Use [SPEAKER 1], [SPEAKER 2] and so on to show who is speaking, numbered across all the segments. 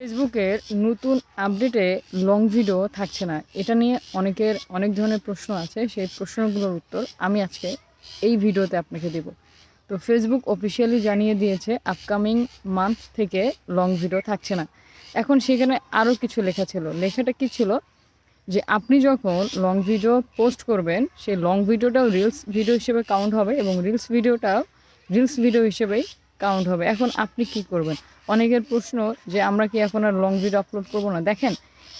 [SPEAKER 1] ফেসবুকের নতুন আপডেটে লং ভিডিও থাকছে না। এটা নিয়ে অনেকের অনেক ধরনের প্রশ্ন আছে। সেই প্রশ্নগুলোর উত্তর আমি আজকে এই ভিডিওতে আপনাকে দেব। তো ফেসবুক অফিসিয়ালি জানিয়ে দিয়েছে আপকামিং মান্থ থেকে লং ভিডিও থাকছে না। এখন সেখানে আরও কিছু লেখা ছিল। লেখাটা কি ছিল? যে আপনি যখন লং ভিডিও পোস্ট করবেন, সেই লং ভিডিওটাও রিলস ভিডিও হিসেবে কাউন্ট হবে এবং রিলস ভিডিওটাও রিলস ভিডিও হিসেবেই কাউন্ট হবে। এখন আপনি কি করবেন? অনেকের প্রশ্ন যে আমরা কি এখন আর লং ভিডিও আপলোড করব না? দেখেন,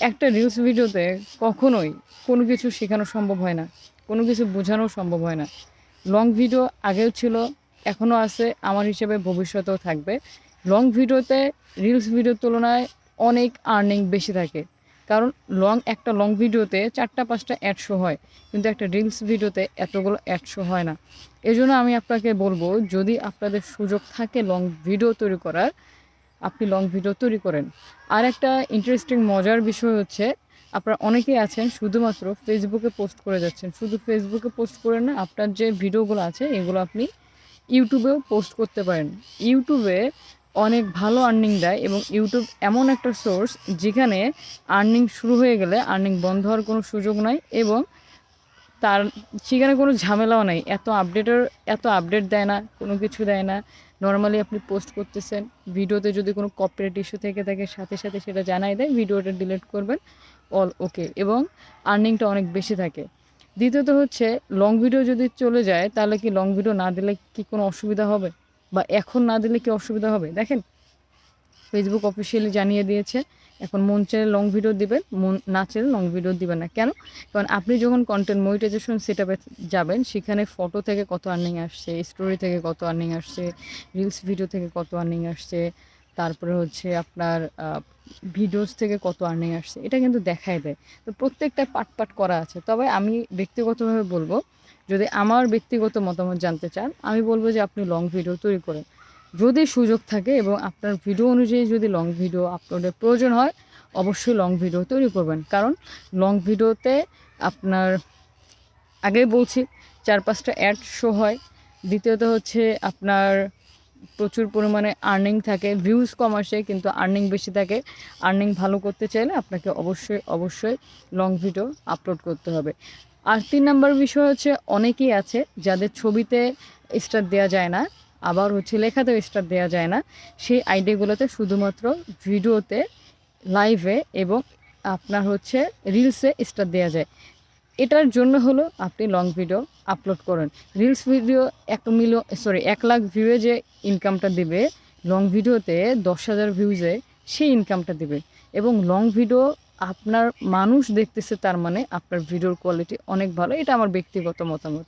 [SPEAKER 1] একটা রিলস ভিডিওতে কখনোই কোনো কিছু শেখানো সম্ভব হয় না, কোনো কিছু বোঝানো সম্ভব হয় না। লং ভিডিও আগেও ছিল, এখনও আছে, আমার হিসেবে ভবিষ্যতেও থাকবে। লং ভিডিওতে রিলস ভিডিওর তুলনায় অনেক আর্নিং বেশি থাকে। কারণ লং একটা লং ভিডিওতে চারটা, পাঁচটা অ্যাডশো হয়, কিন্তু একটা রিলস ভিডিওতে এতগুলো অ্যাডশো হয় না। এজন্য আমি আপনাকে বলব, যদি আপনাদের সুযোগ থাকে লং ভিডিও তৈরি করার আপনি লং ভিডিও তৈরি করেন। আর একটা ইন্টারেস্টিং মজার বিষয় হচ্ছে, আপনারা অনেকেই আছেন, শুধুমাত্র ফেসবুকে পোস্ট করে যাচ্ছেন। শুধু ফেসবুকে পোস্ট করে না, আপনার যে ভিডিওগুলো আছে, এগুলো আপনি ইউটিউবেও পোস্ট করতে পারেন। ইউটিউবে অনেক ভালো আর্নিং দেয় এবং ইউটিউব এমন একটা সোর্স যেখানে আর্নিং শুরু হয়ে গেলে আর্নিং বন্ধ হওয়ার কোনো সুযোগ নাই এবং তার, সেখানে কোনো ঝামেলাও নাই। এত আপডেটের এত আপডেট দেয় না, কোনো কিছু দেয় না। নর্মালি আপনি পোস্ট করতেছেন, ভিডিওতে যদি কোনো কপিরাইট ইস্যু থেকে থাকে, সাথে সাথে সেটা জানাই দেয় ভিডিওটা ডিলিট করবেন অল ওকে এবং আর্নিংটা অনেক বেশি থাকে। দ্বিতীয়ত হচ্ছে লং ভিডিও যদি চলে যায়, তাহলে কি লং ভিডিও না দিলে কি কোনো অসুবিধা হবে? বা এখন না দিলে কি অসুবিধা হবে? দেখেন ফেসবুক অফিসিয়ালি জানিয়ে দিয়েছে এখন মন চাইলে লং ভিডিও দিবেন, মন না চাইলে লং ভিডিও দিবেন না। কেন? কারণ আপনি যখন কন্টেন্ট মনিটাইজেশন সেট যাবেন, সেখানে ফটো থেকে কত আর্নিং আসছে স্টোরি থেকে কত আর্নিং আসছে রিলস ভিডিও থেকে কত আর্নিং আসছে, তারপরে হচ্ছে আপনার ভিডিওস থেকে কত আর্নিং আসছে, এটা কিন্তু দেখাই দেয়। তো প্রত্যেকটা পাট পাট করা আছে। তবে আমি ব্যক্তিগতভাবে বলব, যদি আমার ব্যক্তিগত মতামত জানতে চান, আমি বলব যে আপনি লং ভিডিও তৈরি করেন। যদি সুযোগ থাকে এবং আপনার ভিডিও অনুযায়ী যদি লং ভিডিও আপলোডের প্রয়োজন হয়, অবশ্যই লং ভিডিও তৈরি করবেন। কারণ লং ভিডিওতে আপনার, আগেই বলছি, চার পাঁচটা অ্যাড শো হয়। দ্বিতীয়ত হচ্ছে আপনার প্রচুর পরিমাণে আর্নিং থাকে ভিউজ কম আসে, কিন্তু আর্নিং বেশি থাকে। আর্নিং ভালো করতে চাইলে আপনাকে অবশ্যই অবশ্যই লং ভিডিও আপলোড করতে হবে। আর তিন নম্বর বিষয় হচ্ছে, অনেকেই আছে যাদের ছবিতে স্টার দেওয়া যায় না। আবার হচ্ছে লেখাতেও স্টার দেওয়া যায় না। সেই আইডিয়াগুলোতে শুধুমাত্র ভিডিওতে লাইভে এবং আপনার হচ্ছে রিলসে স্টার দেওয়া যায়। এটার জন্য হলো আপনি লং ভিডিও আপলোড করেন। রিলস ভিডিও এক মিলিয়ন সরি এক লাখ ভিউয়ে যে ইনকামটা দিবে লং ভিডিওতে দশ হাজার ভিউজে সেই ইনকামটা দিবে। এবং লং ভিডিও আপনার মানুষ দেখতেছে তার মানে আপনার ভিডিওর কোয়ালিটি অনেক ভালো। এটা আমার ব্যক্তিগত মতামত।